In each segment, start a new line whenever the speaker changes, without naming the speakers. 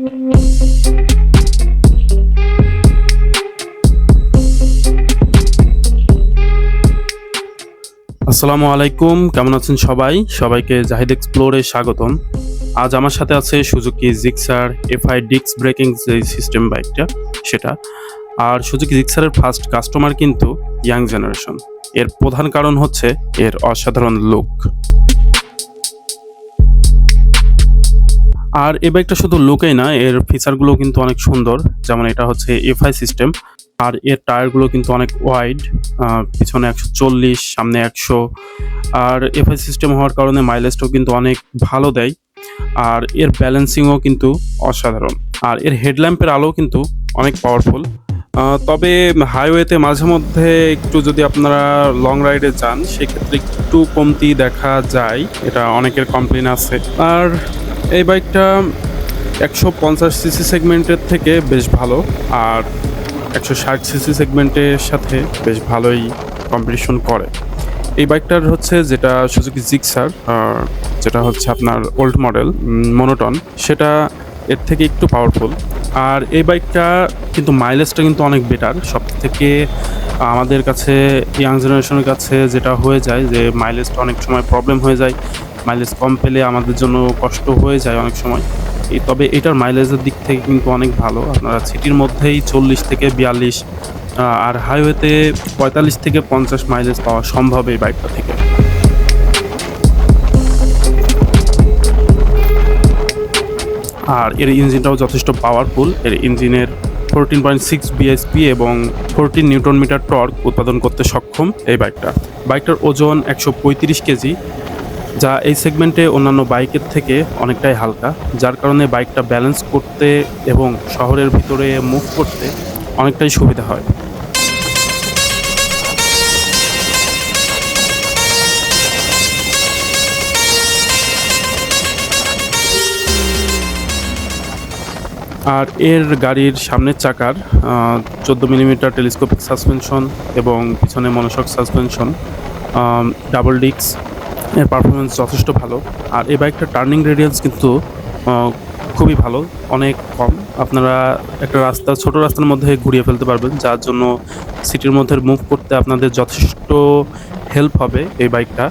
আসসালামু আলাইকুম, কেমন আছেন সবাই? সবাইকে জাহিদ এক্সপ্লোরে স্বাগতম। আজ আমার সাথে আছে সুজুকি জিক্সার এফআই ডিক্স ব্রেকিং যে সিস্টেম বাইকটা, সেটা। আর সুজুকি জিক্সারের ফার্স্ট কাস্টমার কিন্তু ইয়াং জেনারেশন। এর প্রধান কারণ হচ্ছে এর অসাধারণ লুক আর এই বাইকটা শুধু লুকেই না, এর ফিচারগুলো কিন্তু অনেক সুন্দর। যেমন এটা হচ্ছে এফআই সিস্টেম আর এর টায়ারগুলো কিন্তু অনেক ওয়াইড পিছনে একশো চল্লিশ, সামনে একশো। আর এফআই সিস্টেম হওয়ার কারণে মাইলেজটাও কিন্তু অনেক ভালো দেয়, আর এর ব্যালেন্সিংও কিন্তু অসাধারণ। আর এর হেডল্যাম্পের আলো কিন্তু অনেক পাওয়ারফুল তবে হাইওয়েতে মাঝে মধ্যে একটু যদি আপনারা লং রাইডে যান, সেক্ষেত্রে একটু কমতি দেখা যায়। এটা অনেকের কমপ্লেন আছে। আর এই বাইকটা একশো পঞ্চাশ সিসি সেগমেন্টের থেকে বেশ ভালো আর একশো ষাট সিসি সেগমেন্টের সাথে বেশ ভালোই কম্পিটিশন করে। এই বাইকটার হচ্ছে যেটা সুজুকি জিক্সার যেটা হচ্ছে আপনার ওল্ড মডেল মনোটন সেটা এর থেকে একটু পাওয়ারফুল আর এই বাইকটা কিন্তু মাইলেজটা কিন্তু অনেক বেটার সব থেকে আমাদের কাছে ইয়াং জেনারেশনের কাছে যেটা হয়ে যায় যে মাইলেজটা অনেক সময় প্রবলেম হয়ে যায়। মাইলেজ কম পেলে আমাদের জন্য কষ্ট হয়ে যায় অনেক সময়। এই তবে এটার মাইলেজের দিক থেকে কিন্তু অনেক ভালো। আপনারা সিটির মধ্যেই চল্লিশ থেকে বিয়াল্লিশ আর হাইওয়েতে পঁয়তাল্লিশ থেকে পঞ্চাশ মাইলেজ পাওয়া সম্ভব এই বাইকটা থেকে। আর এর ইঞ্জিনটাও যথেষ্ট পাওয়ারফুল এর ইঞ্জিনের ফোরটিন পয়েন্ট সিক্স বিএসপি এবং ফোরটিন নিউটন মিটার টর্ক উৎপাদন করতে সক্ষম এই বাইকটা বাইকটার ওজন একশো পঁয়ত্রিশ কেজি। যা এই সেগমেন্টে অন্যান্য বাইকের থেকে অনেকটাই হালকা, যার কারণে বাইকটা ব্যালেন্স করতে এবং শহরের ভিতরে মুভ করতে অনেকটাই সুবিধা হয়। আর এর গাড়ির সামনের চাকার চোদ্দ মিলিমিটার টেলিস্কোপিক সাসপেনশন এবং পিছনে মনোশক সাসপেনশন ডাবল ডিক্স এর পারফরমেন্স যথেষ্ট ভালো। আর এই বাইকটার টার্নিং রেডিয়েন্স কিন্তু খুবই ভালো, অনেক কম। আপনারা একটা রাস্তা, ছোট রাস্তার মধ্যে ঘুরিয়ে ফেলতে পারবেন, যার জন্য সিটির মধ্যে মুভ করতে আপনাদের যথেষ্ট হেল্প হবে এই বাইকটা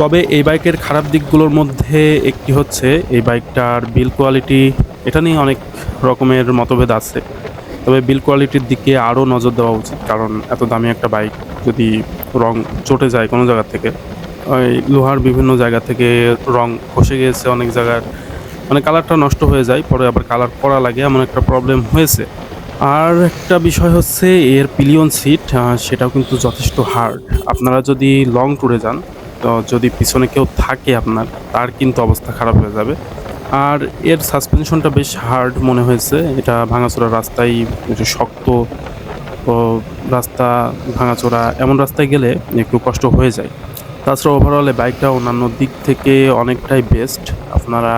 তবে এই বাইকের খারাপ দিকগুলোর মধ্যে একটি হচ্ছে এই বাইকটার বিল কোয়ালিটি এটা নিয়ে অনেক রকমের মতভেদ আছে। তবে বিল কোয়ালিটির দিকে আরও নজর দেওয়া উচিত, কারণ এত দামি একটা বাইক যদি রং চটে যায় কোনো জায়গা থেকে, ওই লোহার বিভিন্ন জায়গা থেকে রং খসে গিয়েছে অনেক জায়গার মানে কালারটা নষ্ট হয়ে যায়, পরে আবার কালার করা লাগে এমন একটা প্রবলেম হয়েছে। আর একটা বিষয় হচ্ছে এর পিলিয়ন সিট সেটাও কিন্তু যথেষ্ট হার্ড আপনারা যদি লং ট্যুরে যান তো যদি পিছনে কেউ থাকে আপনার, তার কিন্তু অবস্থা খারাপ হয়ে যাবে। আর এর সাসপেনশনটা বেশ হার্ড মনে হয়েছে। এটা ভাঙাচোরা রাস্তায় একটু শক্ত রাস্তা ভাঙাচোরা এমন রাস্তায় গেলে একটু কষ্ট হয়ে যায়। তাছাড়া ওভারঅলে বাইকটা অন্যান্য দিক থেকে অনেকটাই বেস্ট আপনারা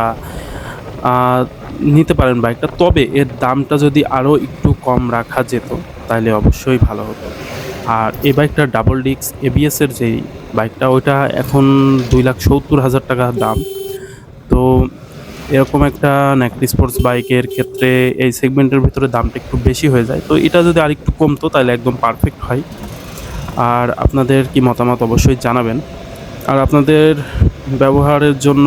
নিতে পারেন বাইকটা তবে এর দামটা যদি আরও একটু কম রাখা যেত, তাহলে অবশ্যই ভালো হতো। আর এই বাইকটা ডাবল ডিক্স এবিএসের যেই বাইকটা ওইটা এখন দুই লাখ সত্তর হাজার টাকা দাম। তো এরকম একটা ন্যাকড়ি স্পোর্টস বাইকের ক্ষেত্রে এই সেগমেন্টের ভিতরে দামটা একটু বেশি হয়ে যায়। তো এটা যদি আর একটু কমতো তাহলে একদম পারফেক্ট হয়। আর আপনাদের কি মতামত অবশ্যই জানাবেন। আর আপনাদের ব্যবহারের জন্য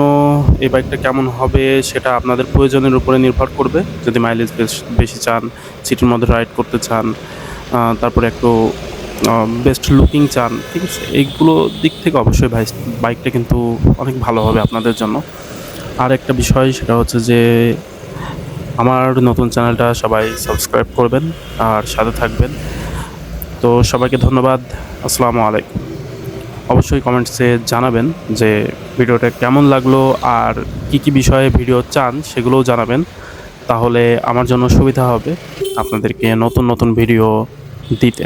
এই বাইকটা কেমন হবে সেটা আপনাদের প্রয়োজনের উপরে নির্ভর করবে। যদি মাইলেজ বেশ বেশি চান সিটির মধ্যে রাইড করতে চান তারপরে একটু বেস্ট লুকিং চান। ঠিক আছে? এইগুলো দিক থেকে অবশ্যই ভাই বাইকটা কিন্তু অনেক ভালো হবে আপনাদের জন্য। আর একটা বিষয় সেটা হচ্ছে যে, আমার নতুন চ্যানেলটা সবাই সাবস্ক্রাইব করবেন আর সাথে থাকবেন। তো সবাইকে ধন্যবাদ। আসসালামু আলাইকুম। অবশ্যই কমেন্টসে জানাবেন যে, ভিডিওটা কেমন লাগল আর কি কি বিষয়ে ভিডিও চান সেগুলোও জানাবেন। তাহলে আমার জন্য সুবিধা হবে আপনাদেরকে নতুন নতুন ভিডিও দিতে।